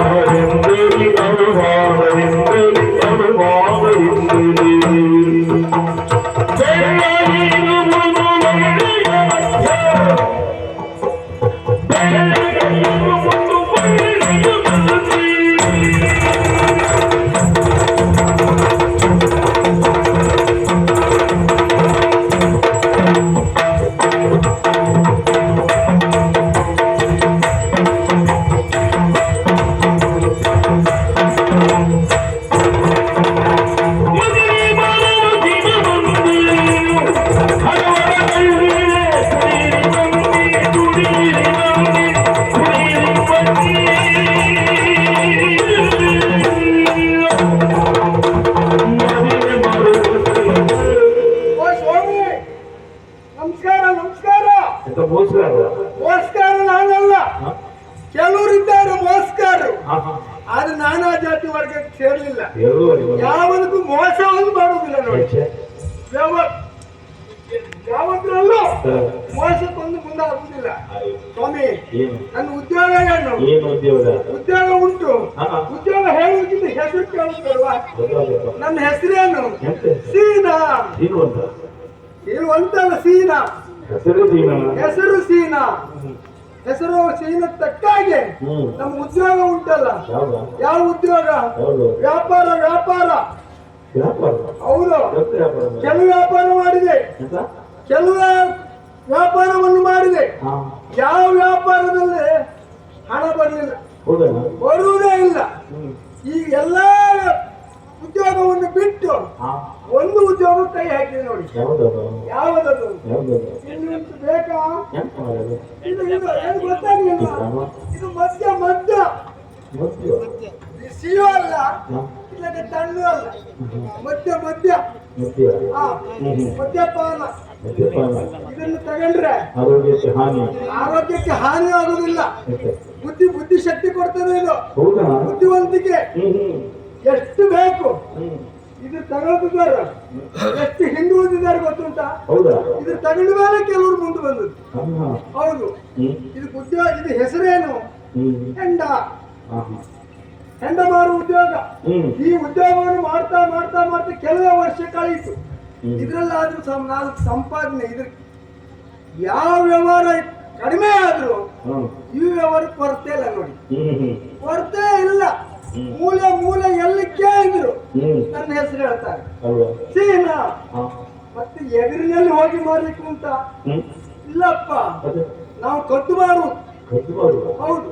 Obrigado. ಮೋಸ್ಕಾರ ನಾನಲ್ಲ. ಕೆಲವರಿದ್ದಾರೆ ಮೋಸ್ಕಾರರು ಆದ್ರೆ ನಾನಾ ಜಾತಿ ವರ್ಗಕ್ಕೆ ಸೇರಲಿಲ್ಲ. ಯಾವನಿಗೂ ಮೋಸ ಒಂದು ಮಾಡುವುದಿಲ್ಲ ನೋಡಿ. ಯಾವದ್ರಲ್ಲೂ ಮೋಸಕ್ಕೊಂದು ಮುಂದಾಗುದಿಲ್ಲ ಸ್ವಾಮಿ ನನ್ನ ಉದ್ಯೋಗ ಏನು ಉದ್ಯೋಗ? ಉಂಟು. ಉದ್ಯೋಗ ಹೇಳುವುದಿಲ್ಲ ಹೆಸರು ಕೇಳುತ್ತಲ್ವಾ ನನ್ನ ಹೆಸರೇನು? ಸೀನಾ. ಇರುವಂತ ಸೀನಾ. ಹೆಸರು ದೀನ ಹೆಸರು ಸೀನಾ. ಹೆಸರು ಸೀನ ತಕ್ಕಾಗೆ ನಮ್ಮ ಉದ್ಯೋಗ ಉಂಟಲ್ಲ. ಯಾವ ಉದ್ಯೋಗ? ವ್ಯಾಪಾರ ವ್ಯಾಪಾರ. ಹೌದು? ಕೆಲವು ವ್ಯಾಪಾರ ಮಾಡಿದೆ. ಕೆಲವು ವ್ಯಾಪಾರವನ್ನು ಮಾಡಿದೆ. ಯಾವ ವ್ಯಾಪಾರದಲ್ಲಿ ಹಣ ಬರಲಿಲ್ಲ? ಬರುವುದೇ ಇಲ್ಲ. ಈ ಎಲ್ಲ ಉದ್ಯೋಗವನ್ನು ಬಿಟ್ಟು ಹಾ ಕೈ ಹಾಕಿದೆ ನೋಡಿ. ಯಾವ್ದದು? ಯಾವುದದು? ಯಾವ್ದದು? ಇನ್ನು ಬೇಕಾ? ಎಂತ ಮಾಡೋದು? ಇದು ಇದು ಏನು ಗೊತ್ತಾಗ್ಲಿಲ್ಲ ಇದು ಮದ್ಯ ಮದ್ಯ. ಮದ್ಯ? ಇದು ಸಿಹಿ ಅಲ್ಲ. ಹಾ. ಇಲ್ಲದೆ ತಣ್ಣು ಅಲ್ಲ. ಮದ್ಯ ಮದ್ಯ. ಮದ್ಯ. ಹ್ಮ್ ಮದ್ಯಪಾನ. ಇದನ್ನು ತಗೊಂಡ್ರೆ ಆರೋಗ್ಯಕ್ಕೆ ಹಾನಿ. ಆರೋಗ್ಯಕ್ಕೆ ಹಾನಿ ಆಗುದಿಲ್ಲ ಬುದ್ಧಿ ಬುದ್ಧಿ ಶಕ್ತಿ ಕೊಡ್ತದೆ ಇದು. ಬುದ್ಧಿವಂತಿಕೆ. ಎಷ್ಟು ಬೇಕು? ಇದು ತಗೊಳ್ತಿದ್ದಾರೆ ಎಷ್ಟು ಹಿಂದುಳಿದಿದ್ದಾರೆ ಗೊತ್ತುಂಟಾ? ಹೌದಾ? ಇದು ತಗೊಂಡ ಮೇಲೆ ಕೆಲವರು ಮುಂದೆ ಬಂದದ್ದು. ಹೌದು. ಇದು ಉದ್ಯೋಗ ಇದು ಹೆಸರೇನು? ಹೆಂಡ. ಹೆಂಡ ಮಾರುವ ಉದ್ಯೋಗ. ಈ ಉದ್ಯೋಗವನ್ನು ಮಾಡ್ತಾ ಮಾಡ್ತಾ ಮಾಡ್ತಾ ಕೆಲವೇ ವರ್ಷ ಕಳೀತು. ಹ್ಮ್. ಇದ್ರಲ್ಲಾದ್ರೂ ಸಂ ನಾನು ಸಂಪಾದನೆ ಇದ್ರ. ಯಾವ ವ್ಯವಹಾರ ಕಡಿಮೆ ಆದ್ರೂ ಈ ವ್ಯವಹಾರ ಕೊರತೆ ಇಲ್ಲ ನೋಡಿ. ಕೊರತೆ ಇಲ್ಲ. ಮೂಲೆ ಮೂಲೆ ಎಲ್ಲಿ ಕೇಳಿದ್ರು ನನ್ನ ಹೆಸರು ಹೇಳ್ತಾರೆ. ಸೀನಾ. ಮತ್ತೆ ಎದುರಿನಲ್ಲಿ ಹೋಗಿ ಮಾರ್ಲಿಕ್ಕೆ ಉಂಟ. ಇಲ್ಲಪ್ಪ. ನಾವು ಕದ್ದು ಮಾಡು ಹೌದು.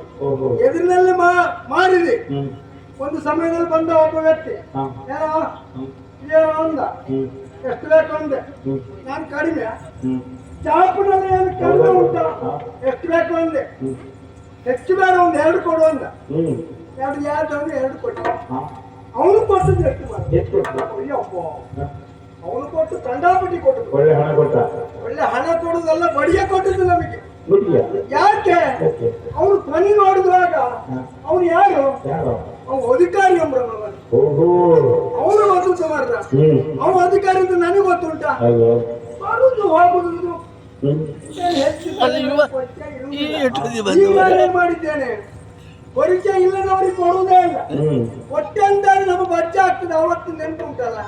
ಎದುರಿನಲ್ಲಿ ಮಾ ಮಾರಿದೆ ಒಂದು ಸಮಯದಲ್ಲಿ ಬಂದ ಒಬ್ಬ ವ್ಯಕ್ತಿ. ಏನೋ? ಏನೋ ಅಂದ ಎಷ್ಟು ಬೇಕು ಅಂದೆ ನಾನು ಕಡಿಮೆ. ಚಾಪುನಲ್ಲಿ ಏನು ಕೆಲಸ ಉಂಟ. ಎಷ್ಟು ಬೇಕು ಅಂದೆ ಹೆಚ್ಚು ಬೇಡ ಒಂದು ಎರಡು ಕೊಡು ಅಂದ ಎರಡು ಯಾವ್ದು ಅಂದ್ರೆ ಎರಡು ಕೊಟ್ಟು ಅವನು ಎಷ್ಟು ಎಷ್ಟು ಕೊಟ್ರು? ಅಯ್ಯಪ್ಪ. ಅವನು ಕೊಟ್ಟು ಕಂಡಾಪಟ್ಟಿ ಕೊಟ್ಟು ಒಳ್ಳೆ ಹಣ ಕೊಟ್ಟ? ಒಳ್ಳೆ ಹಣ ಕೊಡುದಲ್ಲ ಬಡಿಯ ಕೊಟ್ಟಿದ್ದು ನಮಗೆ. ಯಾಕೆ? ಅವನು ಧ್ವನಿ ನೋಡಿದಾಗ ಅವನು ಯಾರು? ಯಾರು? ಅವನು ಅಧಿಕಾರಿ ಎಂಬ್ರವ ಓಹೋ. ಅವನು ಗೊತ್ತು ಮಾಡ್ದ ಹ್ಮ್. ಅವನು ಅಧಿಕಾರಿ ಅಂತ ನನಗೆ ಗೊತ್ತುಂಟ? ಬರುದು ಹೋಗುದು ಮಾಡಿದ್ದೇನೆ? ಪರಿಚಯ ಇಲ್ಲದವರಿಗೆ ಕೊಡುವುದೇ ಇಲ್ಲ. ಹೊಟ್ಟೆ ಅಂತ ನಮ್ಮ ಬಜ್ಜ ಆಗ್ತದೆ ಅವತ್ತು ನೆನಪು ಉಂಟಲ್ಲ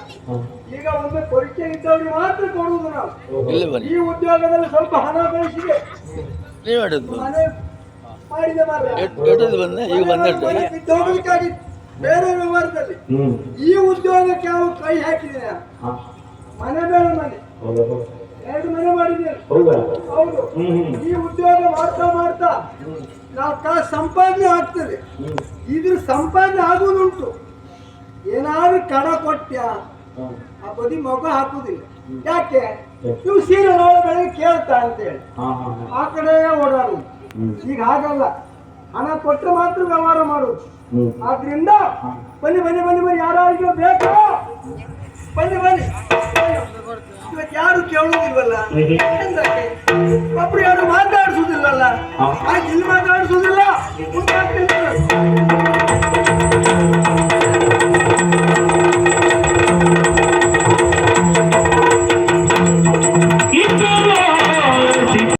ಈಗ ಒಮ್ಮೆ ಪರಿಚಯ ಇದ್ದವರಿಗೆ ಮಾತ್ರ ಕೊಡುವುದು ನಾವು. ಈ ಉದ್ಯೋಗದಲ್ಲಿ ಸ್ವಲ್ಪ ಹಣ ಗಳಿಸಿದೆ ಮನೆ ಮಾಡಿದೆ ಮನೆ ಬಿದ್ದೋಗ್ಲಿಕ್ಕಾಗಿ ಬೇರೆ ವ್ಯವಹಾರದಲ್ಲಿ. ಈ ಉದ್ಯೋಗಕ್ಕೆ ಅವನು ಕೈ ಹಾಕಿದ್ದೇನೆ ಮನೆ ಬೇರೆ ಮನೆ. ಎರಡು ಮನೆ ಮಾಡಿದ್ದೇನೆ ಹೌದಾ? ಈ ಉದ್ಯೋಗ ಮಾಡ್ತಾ ಮಾಡ್ತಾ ನಾವು ಕಾಸು ಸಂಪಾದನೆ ಆಗ್ತದೆ. ಇದ್ರ ಸಂಪಾದನೆ ಆಗುವುದುಂಟು. ಏನಾದ್ರು ಕಡ ಕೊಟ್ಟ್ಯಾ ಆ ಬದಿ ಮಗ ಹಾಕುದಿಲ್ಲ ಯಾಕೆ? ನೀವು ಸೀರೆ ಬೆಳಗ್ಗೆ ಕೇಳ್ತಾ ಅಂತೇಳಿ. ಆ ಕಡೆ ಓಡಾಡುದು ಈಗ ಹಾಗಲ್ಲ. ಹಣ ಕೊಟ್ಟರೆ ಮಾತ್ರ ವ್ಯವಹಾರ ಮಾಡುದು ಹ್ಮ್. ಆದ್ರಿಂದ ಬನ್ನಿ ಬನ್ನಿ ಬನ್ನಿ ಬನ್ನಿ ಯಾರಾದ್ರೂ ಬೇಕಾ? ಬನ್ನಿ ಬನ್ನಿ. ಇವತ್ತು ಯಾರು ಕೇಳುವುದಿಲ್ವಲ್ಲ? ಒಬ್ರು ಯಾರು ಮಾತಾಡಿಸುದಿಲ್ಲಲ್ಲ ಇಲ್ಲಿ.